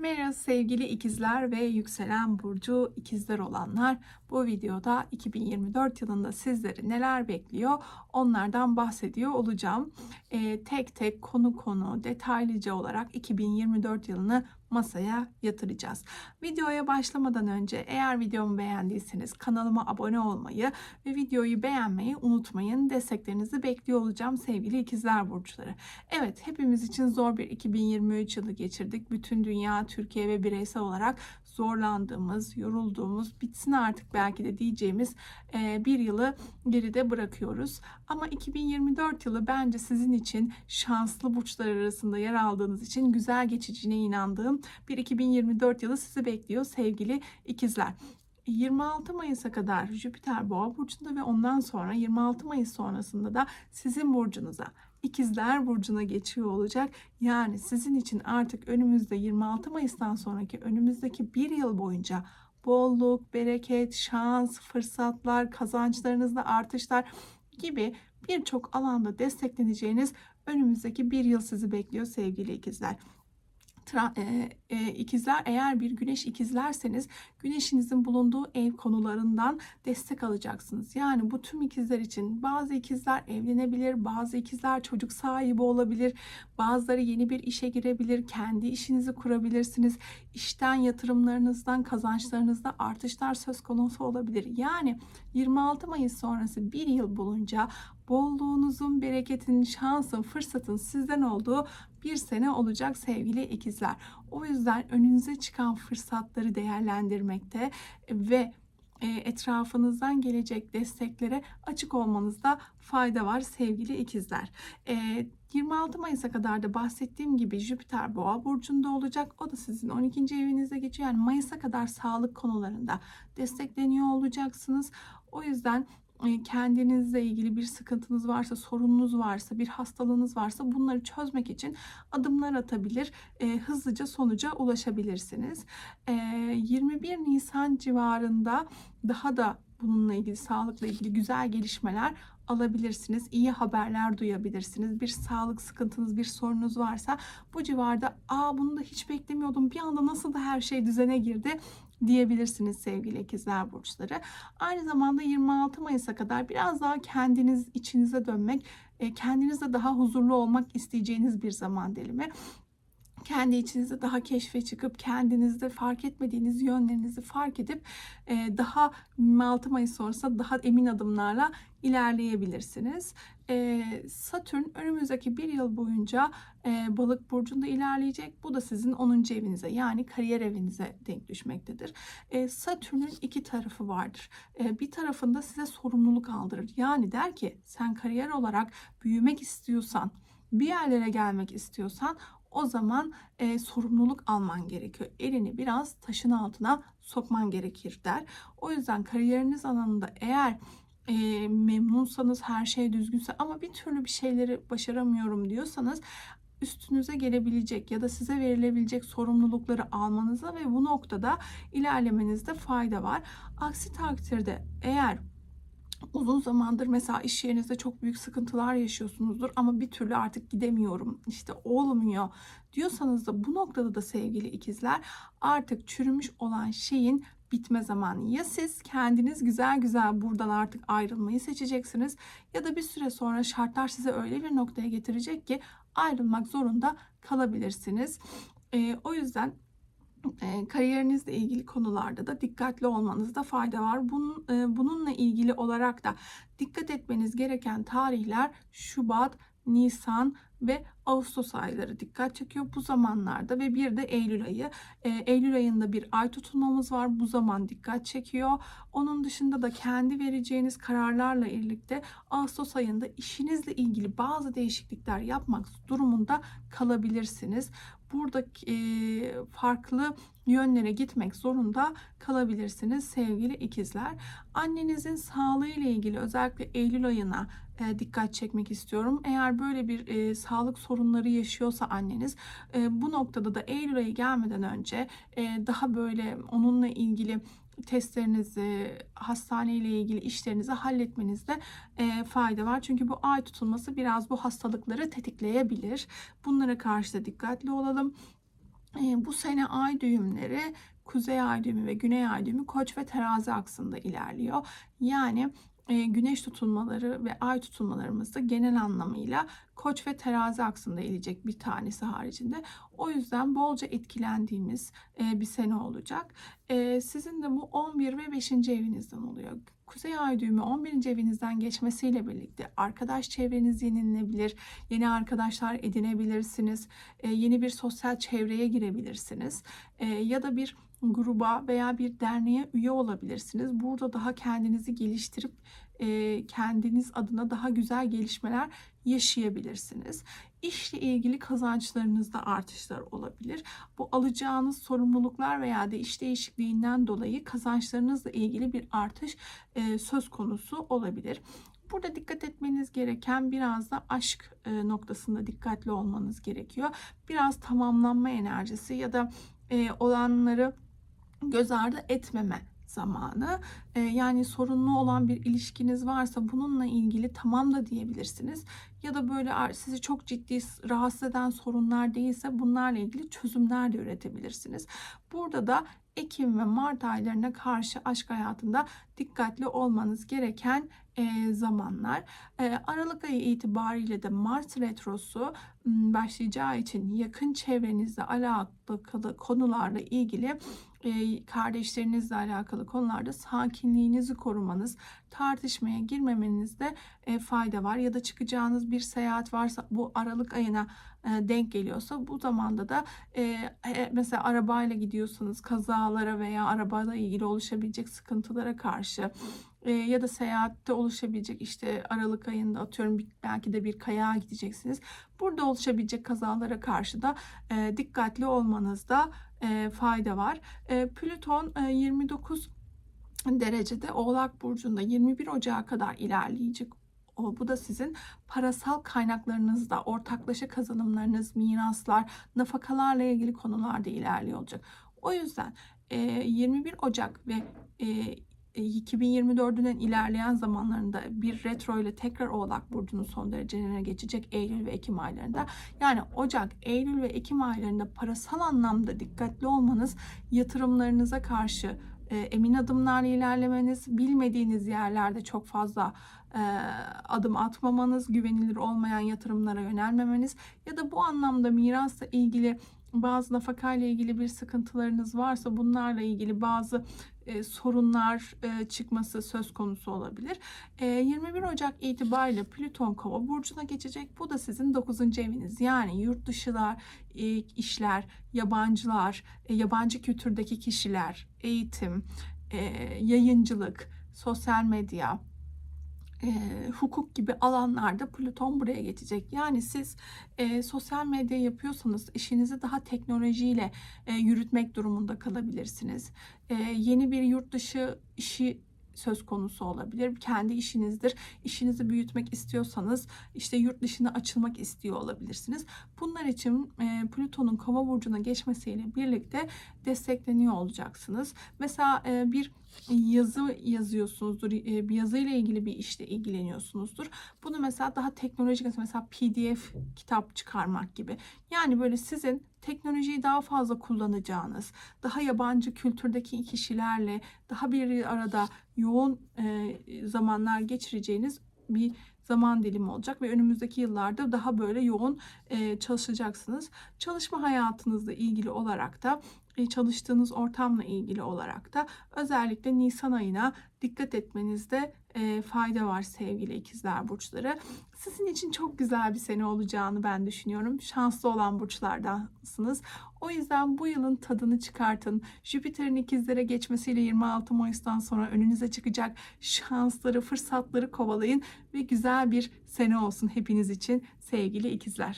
Merhaba sevgili ikizler ve yükselen burcu ikizler olanlar. Bu videoda 2024 yılında sizleri neler bekliyor onlardan bahsediyor olacağım. Ee, tek tek konu konu detaylıca olarak 2024 yılını masaya yatıracağız. Videoya başlamadan önce eğer videomu beğendiyseniz kanalıma abone olmayı ve videoyu beğenmeyi unutmayın. Desteklerinizi bekliyor olacağım sevgili ikizler burçları. Evet hepimiz için zor bir 2023 yılı geçirdik. Bütün dünya, Türkiye ve bireysel olarak zorlandığımız, yorulduğumuz, bitsin artık belki de diyeceğimiz bir yılı geride bırakıyoruz. Ama 2024 yılı bence sizin için şanslı burçlar arasında yer aldığınız için güzel geçeceğine inandığım bir 2024 yılı sizi bekliyor sevgili ikizler. 26 Mayıs'a kadar Jüpiter Boğa burcunda ve ondan sonra 26 Mayıs sonrasında da sizin burcunuza İkizler burcuna geçiyor olacak. Yani sizin için artık önümüzde 26 Mayıs'tan sonraki önümüzdeki bir yıl boyunca bolluk, bereket, şans, fırsatlar, kazançlarınızda artışlar gibi birçok alanda destekleneceğiniz önümüzdeki bir yıl sizi bekliyor sevgili ikizler. E, e, ikizler eğer bir güneş ikizlerseniz güneşinizin bulunduğu ev konularından destek alacaksınız. Yani bu tüm ikizler için bazı ikizler evlenebilir, bazı ikizler çocuk sahibi olabilir, bazıları yeni bir işe girebilir, kendi işinizi kurabilirsiniz. İşten yatırımlarınızdan, kazançlarınızda artışlar söz konusu olabilir. Yani 26 Mayıs sonrası bir yıl boyunca bolluğunuzun, bereketin, şansın, fırsatın sizden olduğu bir sene olacak sevgili ikizler. O yüzden önünüze çıkan fırsatları değerlendirmekte ve e, etrafınızdan gelecek desteklere açık olmanızda fayda var sevgili ikizler. 26 e, Mayıs'a kadar da bahsettiğim gibi Jüpiter Boğa burcunda olacak. O da sizin 12. evinizde geçiyor. Yani Mayıs'a kadar sağlık konularında destekleniyor olacaksınız. O yüzden kendinizle ilgili bir sıkıntınız varsa, sorununuz varsa, bir hastalığınız varsa bunları çözmek için adımlar atabilir, e, hızlıca sonuca ulaşabilirsiniz. E, 21 Nisan civarında daha da bununla ilgili, sağlıkla ilgili güzel gelişmeler alabilirsiniz. İyi haberler duyabilirsiniz. Bir sağlık sıkıntınız, bir sorunuz varsa bu civarda aa bunu da hiç beklemiyordum. Bir anda nasıl da her şey düzene girdi diyebilirsiniz sevgili ikizler burçları. Aynı zamanda 26 Mayıs'a kadar biraz daha kendiniz içinize dönmek, e, kendinizle daha huzurlu olmak isteyeceğiniz bir zaman dilimi kendi içinizde daha keşfe çıkıp kendinizde fark etmediğiniz yönlerinizi fark edip e, daha 26 Mayıs sonrası daha emin adımlarla ilerleyebilirsiniz. E, Satürn önümüzdeki bir yıl boyunca e, balık burcunda ilerleyecek. Bu da sizin 10. evinize yani kariyer evinize denk düşmektedir. Satürn'ün iki tarafı vardır. Bir tarafında size sorumluluk aldırır. Yani der ki sen kariyer olarak büyümek istiyorsan, bir yerlere gelmek istiyorsan o zaman e, sorumluluk alman gerekiyor. Elini biraz taşın altına sokman gerekir der. O yüzden kariyeriniz alanında eğer e, memnunsanız her şey düzgünse ama bir türlü bir şeyleri başaramıyorum diyorsanız üstünüze gelebilecek ya da size verilebilecek sorumlulukları almanıza ve bu noktada ilerlemenizde fayda var. Aksi takdirde eğer uzun zamandır mesela iş yerinizde çok büyük sıkıntılar yaşıyorsunuzdur ama bir türlü artık gidemiyorum işte olmuyor diyorsanız da bu noktada da sevgili ikizler artık çürümüş olan şeyin bitme zamanı. Ya siz kendiniz güzel güzel buradan artık ayrılmayı seçeceksiniz ya da bir süre sonra şartlar size öyle bir noktaya getirecek ki ayrılmak zorunda kalabilirsiniz. Ee, o yüzden e, kariyerinizle ilgili konularda da dikkatli olmanızda fayda var. Bunun, e, bununla ilgili olarak da dikkat etmeniz gereken tarihler Şubat, Nisan ve Ağustos ayları dikkat çekiyor bu zamanlarda ve bir de Eylül ayı. E, Eylül ayında bir ay tutulmamız var. Bu zaman dikkat çekiyor. Onun dışında da kendi vereceğiniz kararlarla birlikte Ağustos ayında işinizle ilgili bazı değişiklikler yapmak durumunda kalabilirsiniz. Burada e, farklı yönlere gitmek zorunda kalabilirsiniz sevgili ikizler. Annenizin sağlığı ile ilgili özellikle Eylül ayına e, dikkat çekmek istiyorum. Eğer böyle bir e, sağlık sorunları yaşıyorsa anneniz e, bu noktada da Eylül ayı gelmeden önce e, daha böyle onunla ilgili testlerinizi, hastane ile ilgili işlerinizi halletmenizde e, fayda var. Çünkü bu ay tutulması biraz bu hastalıkları tetikleyebilir. Bunlara karşı da dikkatli olalım. E, bu sene ay düğümleri kuzey ay düğümü ve güney ay düğümü koç ve terazi aksında ilerliyor. Yani güneş tutulmaları ve ay tutulmalarımız da genel anlamıyla koç ve terazi aksında ilecek bir tanesi haricinde. O yüzden bolca etkilendiğimiz e, bir sene olacak. E, sizin de bu 11 ve 5. evinizden oluyor. Kuzey ay düğümü 11. evinizden geçmesiyle birlikte arkadaş çevreniz yenilenebilir. Yeni arkadaşlar edinebilirsiniz. E, yeni bir sosyal çevreye girebilirsiniz. Ya da bir gruba veya bir derneğe üye olabilirsiniz. Burada daha kendinizi geliştirip e, kendiniz adına daha güzel gelişmeler yaşayabilirsiniz. İşle ilgili kazançlarınızda artışlar olabilir. Bu alacağınız sorumluluklar veya da iş değişikliğinden dolayı kazançlarınızla ilgili bir artış e, söz konusu olabilir. Burada dikkat etmeniz gereken biraz da aşk e, noktasında dikkatli olmanız gerekiyor. Biraz tamamlanma enerjisi ya da olanları göz ardı etmeme zamanı. E, yani sorunlu olan bir ilişkiniz varsa bununla ilgili tamam da diyebilirsiniz. Ya da böyle sizi çok ciddi rahatsız eden sorunlar değilse bunlarla ilgili çözümler de üretebilirsiniz. Burada da Ekim ve Mart aylarına karşı aşk hayatında dikkatli olmanız gereken e, zamanlar. E, Aralık ayı itibariyle de Mars retrosu başlayacağı için yakın çevrenizle alakalı konularla ilgili e, kardeşlerinizle alakalı konularda sakinliğinizi korumanız, tartışmaya girmemenizde fayda var. Ya da çıkacağınız bir seyahat varsa bu Aralık ayına denk geliyorsa bu zamanda da mesela arabayla gidiyorsanız kazalara veya arabayla ilgili oluşabilecek sıkıntılara karşı e, ya da seyahatte oluşabilecek işte Aralık ayında atıyorum belki de bir kayağa gideceksiniz. Burada oluşabilecek kazalara karşı da e, dikkatli olmanızda e, fayda var. E, Plüton e, 29 derecede Oğlak Burcu'nda 21 Ocağı kadar ilerleyecek bu da sizin parasal kaynaklarınızda, ortaklaşa kazanımlarınız, miraslar, nafakalarla ilgili konularda ilerliyor olacak. O yüzden e, 21 Ocak ve e, 2024'ün ilerleyen zamanlarında bir retro ile tekrar Oğlak Burcu'nun son derecelerine geçecek Eylül ve Ekim aylarında. Yani Ocak, Eylül ve Ekim aylarında parasal anlamda dikkatli olmanız yatırımlarınıza karşı e, emin adımlarla ilerlemeniz, bilmediğiniz yerlerde çok fazla e, adım atmamanız, güvenilir olmayan yatırımlara yönelmemeniz ya da bu anlamda mirasla ilgili bazı nafakayla ilgili bir sıkıntılarınız varsa bunlarla ilgili bazı e, sorunlar e, çıkması söz konusu olabilir. E, 21 Ocak itibariyle Plüton Kova burcuna geçecek. Bu da sizin 9. eviniz. Yani yurt dışılar, e, işler, yabancılar, e, yabancı kültürdeki kişiler, eğitim, e, yayıncılık, sosyal medya, e, hukuk gibi alanlarda Plüton buraya geçecek. Yani siz e, sosyal medya yapıyorsanız işinizi daha teknolojiyle e, yürütmek durumunda kalabilirsiniz. E, yeni bir yurt dışı işi söz konusu olabilir. Kendi işinizdir. İşinizi büyütmek istiyorsanız işte yurt dışına açılmak istiyor olabilirsiniz. Bunlar için e, Plüton'un kova burcuna geçmesiyle birlikte destekleniyor olacaksınız. Mesela e, bir yazı yazıyorsunuzdur. E, bir yazıyla ilgili bir işle ilgileniyorsunuzdur. Bunu mesela daha teknolojik mesela PDF kitap çıkarmak gibi. Yani böyle sizin teknolojiyi daha fazla kullanacağınız, daha yabancı kültürdeki kişilerle daha bir arada yoğun e, zamanlar geçireceğiniz bir zaman dilimi olacak ve önümüzdeki yıllarda daha böyle yoğun e, çalışacaksınız. Çalışma hayatınızla ilgili olarak da çalıştığınız ortamla ilgili olarak da özellikle Nisan ayına dikkat etmenizde e, fayda var sevgili ikizler burçları. Sizin için çok güzel bir sene olacağını ben düşünüyorum. Şanslı olan burçlardansınız. O yüzden bu yılın tadını çıkartın. Jüpiter'in ikizlere geçmesiyle 26 Mayıs'tan sonra önünüze çıkacak şansları, fırsatları kovalayın ve güzel bir sene olsun hepiniz için sevgili ikizler.